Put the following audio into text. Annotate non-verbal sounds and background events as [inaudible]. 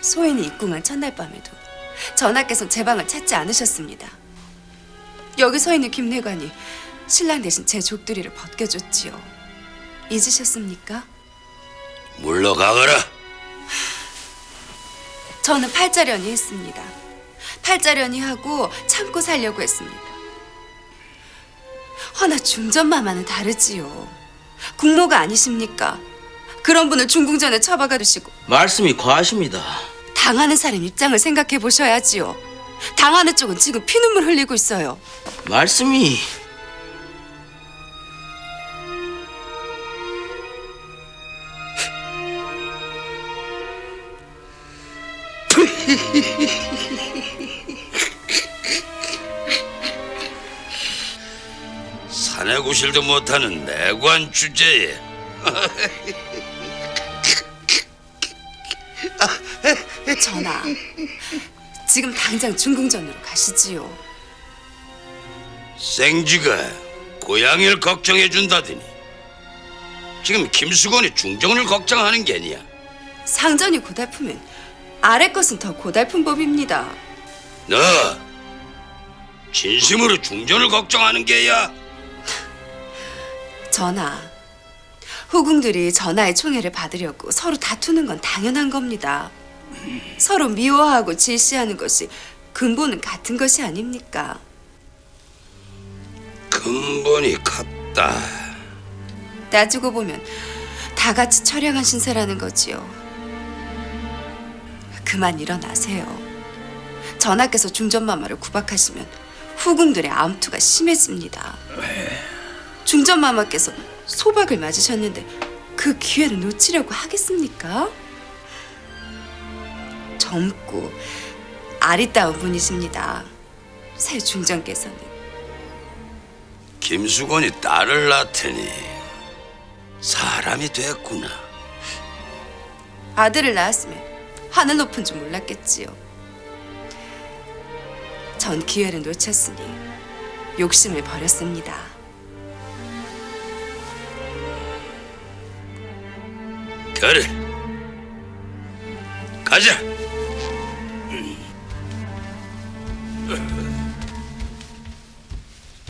소인이 입궁한 첫날 밤에도 전하께서 제 방을 찾지 않으셨습니다. 여기 서 있는 김내관이 신랑 대신 제 족두리를 벗겨줬지요. 잊으셨습니까? 물러가거라. 저는 팔자련이 했습니다. 팔자련이 하고 참고 살려고 했습니다. 허나 중전마마는 다르지요. 국모가 아니십니까? 그런 분을 중궁전에 처박아 두시고 말씀이 과하십니다. 당하는 사람 입장을 생각해 보셔야지요. 당하는 쪽은 지금 피눈물 흘리고 있어요. 말씀이 사내 구실도 못하는 내관 주제에 [laughs] 전하, 지금 당장 중궁전으로 가시지요. 생쥐가 고양이를 걱정해 준다더니 지금 김수건이 중정을 걱정하는 게냐? 상전이 고달프면 아래 것은 더 고달픈 법입니다. 너 진심으로 중전을 걱정하는 게야? [laughs] 전하, 후궁들이 전하의 총애를 받으려고 서로 다투는 건 당연한 겁니다. 서로 미워하고 질시하는 것이 근본은 같은 것이 아닙니까? 근본이 같다. 따지고 보면 다 같이 처량한 신세라는 거지요. 그만 일어나세요. 전하께서 중전마마를 구박하시면 후궁들의 암투가 심해집니다. 중전마마께서 소박을 맞으셨는데 그 기회를 놓치려고 하겠습니까? 젊고 아리따운 분이십니다. 새 중전께서는 김수건이 딸을 낳더니 사람이 됐구나. 아들을 낳았으면 하늘 높은 줄 몰랐겠지요. 전 기회를 놓쳤으니 욕심을 버렸습니다. 그래. 가자.